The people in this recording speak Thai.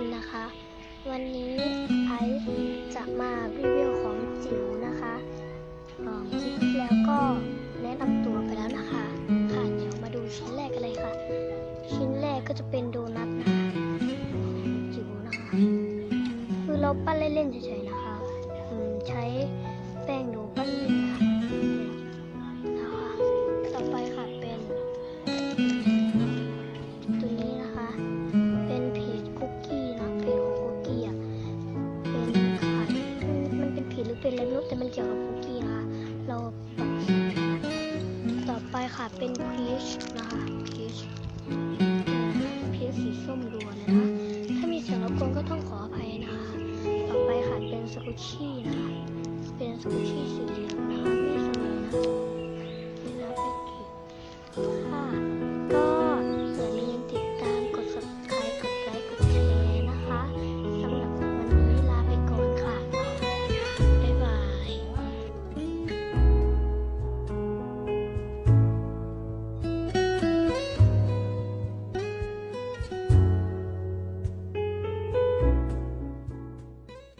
ันนะคะ วันนี้ไอซ์จะมารีวิวของจิ๋วนะคะลองคลิปแล้วก็แนะนำตัวไปแล้วนะคะ ค่ะเดี๋ยวมาดูชิ้นแรกกันเลยค่ะ ชิ้นแรกก็จะเป็นโดนัทนะคะจิ๋วนะคะ คือเราปั้นเล่นๆเฉยๆนะคะ เล็บนอะไรไม่รู้แต่มันเกี่ยวกับคุกกี้นะคะ เราต่อไปค่ะเป็นพีชนะคะพีชพีชสีส้มรวนนะคะ ถ้ามีเสียงรบกวนก็ต้องขออภัยนะคะ ต่อไปค่ะเป็นสกุชี่นะคะ เป็นสกุชชี่สีเหลือง